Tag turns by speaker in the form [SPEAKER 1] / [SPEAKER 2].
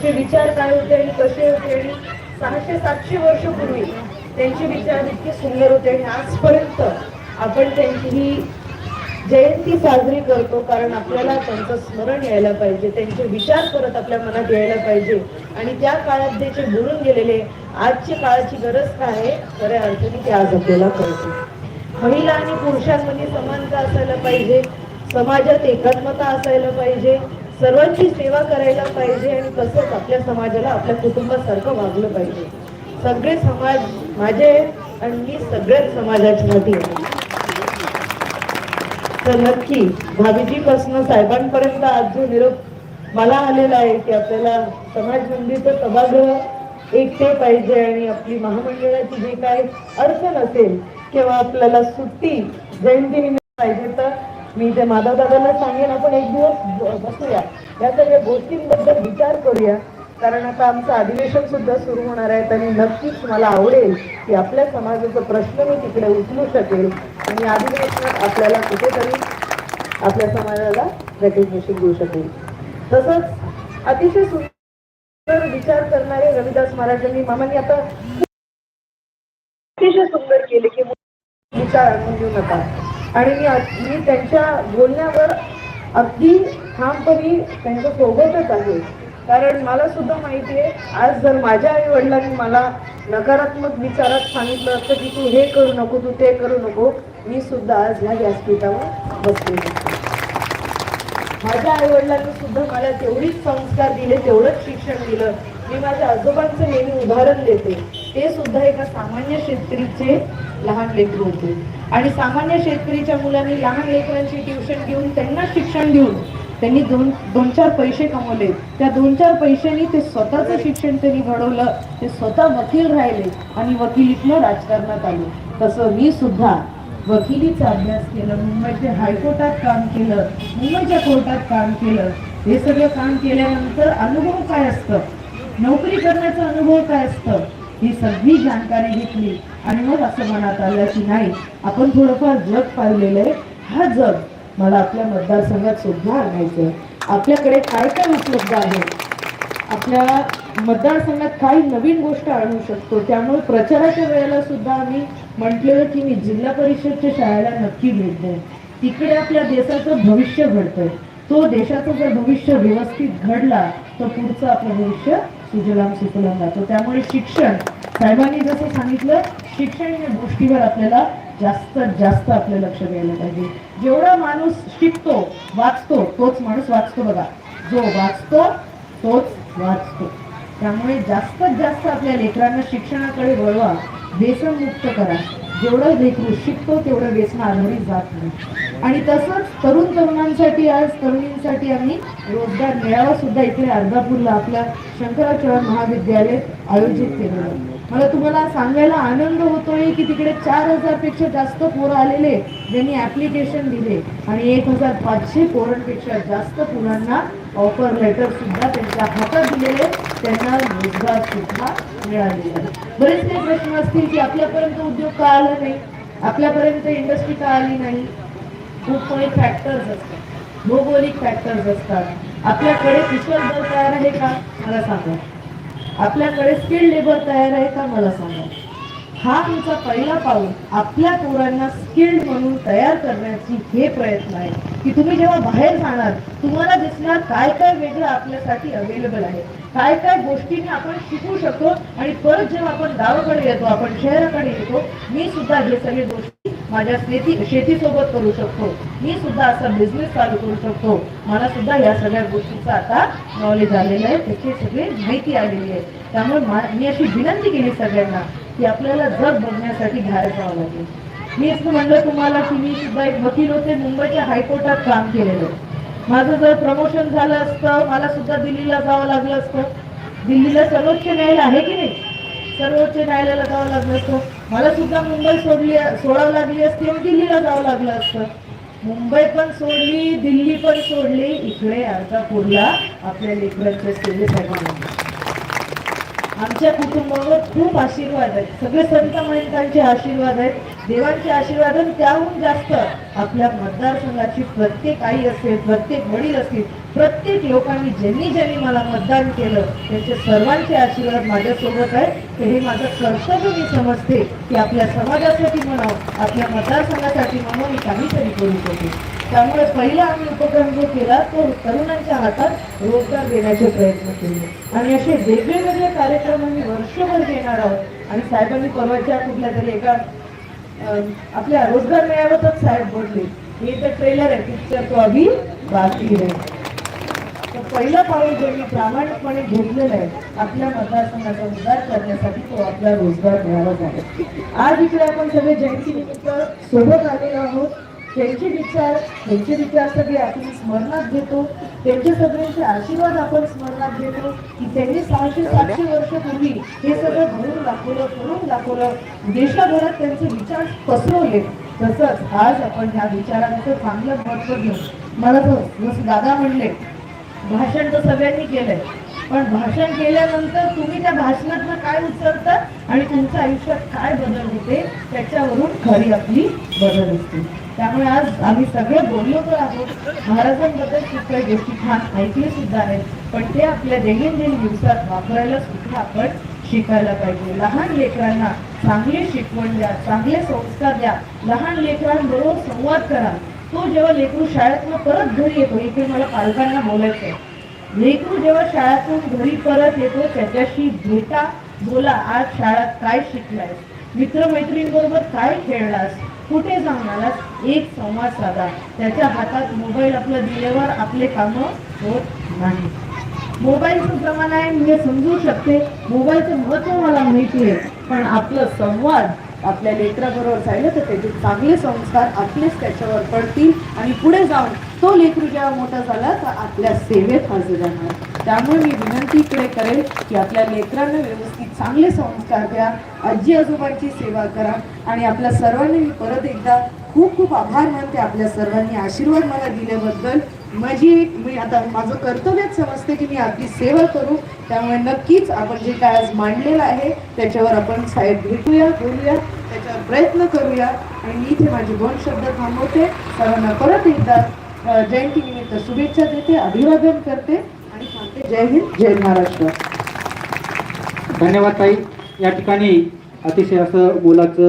[SPEAKER 1] त्यांचे विचार काय होते आणि कसे होते आणि सहाशे सातशे वर्षपूर्वी त्यांचे विचार इतके सुंदर होते आणि आजपर्यंत आपण त्यांची ही जयंती साजरी करतो कारण आपल्याला त्यांचं स्मरण यायला पाहिजे त्यांचे विचार परत आपल्या मनात यायला पाहिजे आणि त्या काळात जे जे बोलून गेलेले आजची काळाची गरज काय आहे? खऱ्या अर्थाने ते आज आपल्याला कळते. महिला आणि पुरुषांमध्ये समानता असायला पाहिजे समाजात एकात्मता असायला पाहिजे सर्वांची सेवा करायला पाहिजे आणि तसंच आपल्या समाजाला आपल्या कुटुंबासारखं वागलं पाहिजे. सगळे समाज माझे आहेत आणि मी सगळ्याच समाजाची आहे. तर नक्की भाभीजीपासून साहेबांपर्यंत आज जो निरोप मला आलेला आहे की आपल्याला समाज मंदिरचं सभागृह एक ते पाहिजे आणि आपली महामंडळाची जी काय अडचण असेल किंवा आपल्याला सुट्टी जयंती पाहिजे तर मी ते माधावदादाला सांगेन आपण एक दिवस बसूया. या सगळ्या गोष्टींबद्दल विचार करूया. कारण आता आमचं अधिवेशन सुद्धा सुरू होणार आहे आणि नक्कीच मला आवडेल की आपल्या समाजाचा प्रश्न मी तिकडे उचलू शकेल. आणि अधिवेशनात आपल्याला कुठेतरी आपल्या समाजाला रेकग्नेशन देऊ शकेल. तसंच अतिशय सुंदर विचार करणारे रविदास महाराजांनी मामांनी आता अतिशय सुंदर केले की विचार आणून देऊ नका. आणि मी मी त्यांच्या बोलण्यावर अगदी ठामपणे त्यांच्या सोबतच आहे. कारण मला सुद्धा माहिती आहे आज जर माझ्या आई वडिलांनी मला नकारात्मक विचारात सांगितलं असतं की तू हे करू नको तू ते करू नको मी सुद्धा आज ह्या व्यासपीठावर बसले माझ्या आई वडिलांनी सुद्धा मला तेवढीच संस्कार दिले तेवढंच शिक्षण दिलं. मी माझ्या आजोबांचं नेहमी उदाहरण देते. ते सुद्धा एका सामान्य शेतकरीचे लहान लेकरू होते. आणि सामान्य शेतकरीच्या मुलांनी लहान लेकरांची ट्युशन घेऊन त्यांना शिक्षण देऊन त्यांनी दोन दोन चार पैसे कमवले. त्या दोन चार पैशांनी ते स्वतःचं शिक्षण त्यांनी घडवलं. ते स्वतः वकील राहिले आणि वकिलीतनं राजकारणात आले. तसं मी सुद्धा वकिलीचा अभ्यास केलं मुंबईच्या हायकोर्टात काम केलं मुंबईच्या कोर्टात काम केलं. हे सगळं काम केल्यानंतर अनुभव काय असतं? नोकरी करण्याचा अनुभव काय असतं? ही सगळी जाणकारी घेतली आणि मग असं मनात आलं की नाही आपण थोडंफार जग पाहिलेलं आहे. हा जग मला आपल्या मतदारसंघात सुद्धा आणायचं आहे आपल्याकडे काय काय उपलब्ध आहे? आपल्या मतदारसंघात काही नवीन गोष्ट आणू शकतो. त्यामुळे प्रचाराच्या वेळेला सुद्धा आम्ही म्हटलेलं की मी जिल्हा परिषदच्या शाळेला नक्की भेट देईन. तिकडे आपल्या देशाचं भविष्य घडतंय. तो देशाचं जर भविष्य व्यवस्थित घडला तर पुढचं आपलं भविष्य सुजलाम सुफलाम जातो. त्यामुळे शिक्षण साहेबांनी जसं सांगितलं शिक्षण या गोष्टीवर आपल्याला जास्तीत जास्त आपलं लक्ष द्यायला पाहिजे. जेवढा माणूस शिकतो वाचतो तोच माणूस वाचतो बघा. जो वाचतो तोच वाचतो. त्यामुळे जास्तीत जास्त आपल्या लेकरांना शिक्षणाकडे वळवा व्यसनमुक्त करा. जेवढं लेकरू शिकतो तेवढं व्यसन आधारित जात नाही. आणि तसंच तरुण तरुणांसाठी आज तरुणींसाठी आम्ही रोजगार मेळावा सुद्धा इकडे अर्धापूरला आपल्या शंकराचरण महाविद्यालय आयोजित केलेलं मला तुम्हाला सांगायला आनंद होतोय की तिकडे चार हजारपेक्षा जास्त पोरं आलेले ज्यांनी ऍप्लिकेशन दिले. आणि एक हजार पाचशे पोरांपेक्षा जास्त पोरांना ऑफर लेटर सुद्धा त्यांच्या हातात दिलेले त्यांना रोजगार सुद्धा मिळालेला आहे. बरेच काही प्रश्न असतील की आपल्यापर्यंत उद्योग का आला नाही? आपल्यापर्यंत इंडस्ट्री का आली नाही? खूप काही फॅक्टर्स असतात. भौगोलिक फॅक्टर्स असतात. आपल्याकडे कुशल दर तयार आहे का? मला सांगा. आपल्याकडे स्किल्ड लेबर तयार आहे का? मला सांगा. हा तुमचा पहिला पाऊल आपल्या पोरांना स्किल्ड म्हणून तयार करण्याची हे प्रयत्न आहे की तुम्ही जेव्हा बाहेर जाणार तुम्हाला दिसणार काय काय वेगळं आपल्यासाठी अवेलेबल आहे. काय काय गोष्टींनी आपण शिकू शकतो आणि परत जेव्हा आपण गावाकडे येतो आपण शहराकडे येतो मी सुद्धा हे सगळे गोष्टी माझ्या शेती शेतीसोबत करू शकतो. मी सुद्धा असा बिझनेस चालू करू शकतो. मला सुद्धा या सगळ्या गोष्टीचं आता नॉलेज आलेलं आहे. त्याची सगळी माहिती आलेली आहे. त्यामुळे मा- मी अशी विनंती केली सगळ्यांना की आपल्याला जग बघण्यासाठी बाहेर जावं लागेल. मी असं म्हणलं तुम्हाला की मी सुद्धा एक वकील होते. मुंबईच्या हायकोर्टात काम केलेलं. माझं जर प्रमोशन झालं असतं मला सुद्धा दिल्लीला जावं लागलं असतं. दिल्लीला सर्वोच्च न्यायालय आहे की नाही? सर्वोच्च न्यायालयाला जावं लागलं असतं. मला सुद्धा मुंबई सोडली सोडावं लागली असती आणि दिल्लीला जावं लागलं असतं. मुंबई पण सोडली दिल्ली पण सोडली. इकडे अर्धापूरला आपल्या लेकरांच्या सेवेसाठी. आमच्या कुटुंबावर खूप आशीर्वाद आहेत. सगळे संत महंतांचे आशीर्वाद आहेत. देवांचे आशीर्वाद आणि त्याहून जास्त आपल्या मतदारसंघाची प्रत्येक आई असेल प्रत्येक वडील असतील प्रत्येक लोकांनी ज्यांनी ज्यांनी मला मतदान केलं त्यांचे सर्वांचे आशीर्वाद माझ्यासोबत आहे तर हे माझं कर्तव्य मी समजते की आपल्या समाजासाठी म्हणावं आपल्या मतदारसंघासाठी म्हणून मी काहीतरी करू शकते. त्यामुळे पहिला आम्ही उपक्रम जो केला तो तरुणांच्या हातात रोजगार देण्याचे प्रयत्न केले. आणि असे वेगवेगळे कार्यक्रम आम्ही वर्षभर घेणार आहोत. आणि साहेबांनी परवाच्या कुठल्या तरी एका आपल्या रोजगार मेळाव्यातच साहेब बोलले. हे तर ट्रेलर आहे पिक्चर तो अभी बाकी आहे तर पहिलं पाऊल जे मी प्रामाणिकपणे घेतलेलं आहे आपल्या मतदारसंघाचा उद्धार करण्यासाठी तो आपला रोजगार मिळालाच आहे. आज इकडे आपण सगळे जयंतीनिमित्त सोबत आलेलो आहोत. त्यांचे विचार त्यांचे विचार सगळे आपण स्मरणात घेतो. त्यांचे सगळ्यांचे आशीर्वाद आपण स्मरणात घेतो की त्यांनी सहाशे सातशे वर्षापूर्वी हे सगळं घडून दाखवलं करून दाखवलं. देशाभरात त्यांचे विचार पसरवले. तसंच आज आपण ह्या विचारांचं चांगलं महत्त्व घेऊ मला तर जसं दादा म्हणले भाषण तर सगळ्यांनी केलंय. पण भाषण केल्यानंतर तुम्ही त्या भाषणातनं काय उचलता आणि तुमच्या आयुष्यात काय बदल होते त्याच्यावरून खरी आपली बदल असते. त्यामुळे आज आम्ही सगळे बोललो तर आहोत. महाराजांबद्दल खूप गोष्टी छान ऐकले सुद्धा आहेत पण ते आपल्या दैनंदिन दिवसात वापरायला सुद्धा आपण शिकायला पाहिजे. लहान लेकरांना चांगली शिकवण द्या चांगले संस्कार द्या. लहान लेकरांबरोबर संवाद करा. तो जेव्हा लेकरू शाळेतनं परत घरी येतो इथे मला पालकांना बोलायचं आहे. लेकरू जेव्हा शाळेतून घरी परत येतो त्याच्याशी भेटा बोला आज शाळेत काय शिकलाय मित्रमैत्रिणींबरोबर काय खेळलास? कुठे जाऊन आलास एक संवाद साधा. त्याच्या हातात मोबाईल आपला दिल्यावर आपले कामं होत नाही. मोबाईलचं प्रमाण आहे मी समजू शकते. मोबाईलचं महत्त्व मला माहिती आहे पण आपलं संवाद आपल्या लेकराबरोबर झालं तर त्याचे चांगले संस्कार आपलेच त्याच्यावर पडतील आणि पुढे जाऊन तो लेकरू जेव्हा मोठा झाला तर आपल्या सेवेत हजर राहणार. त्यामुळे मी विनंती इकडे करेल की आपल्या लेकरांना व्यवस्थित चांगले संस्कार द्या आजी आजोबांची सेवा करा आणि आपल्या सर्वांनी मी परत एकदा खूप खूप आभार मानते. आपल्या सर्वांनी आशीर्वाद मला दिल्याबद्दल माझी एक मी आता माझं कर्तव्यच समजते की मी आपली सेवा करू. त्यामुळे नक्कीच आपण जे काय आज मांडलेलं आहे त्याच्यावर आपण साहेब भेटूया बोलूया त्याच्यावर प्रयत्न करूया. आणि मी इथे माझे दोन शब्द थांबवते. सर्वांना परत एकदा अ, जयंतीनिमित्त शुभेच्छा देते अभिवादन करते आणि सांगते जय हिंद जय महाराष्ट्र.
[SPEAKER 2] धन्यवाद ताई. या ठिकाणी अतिशय असं बोलाचं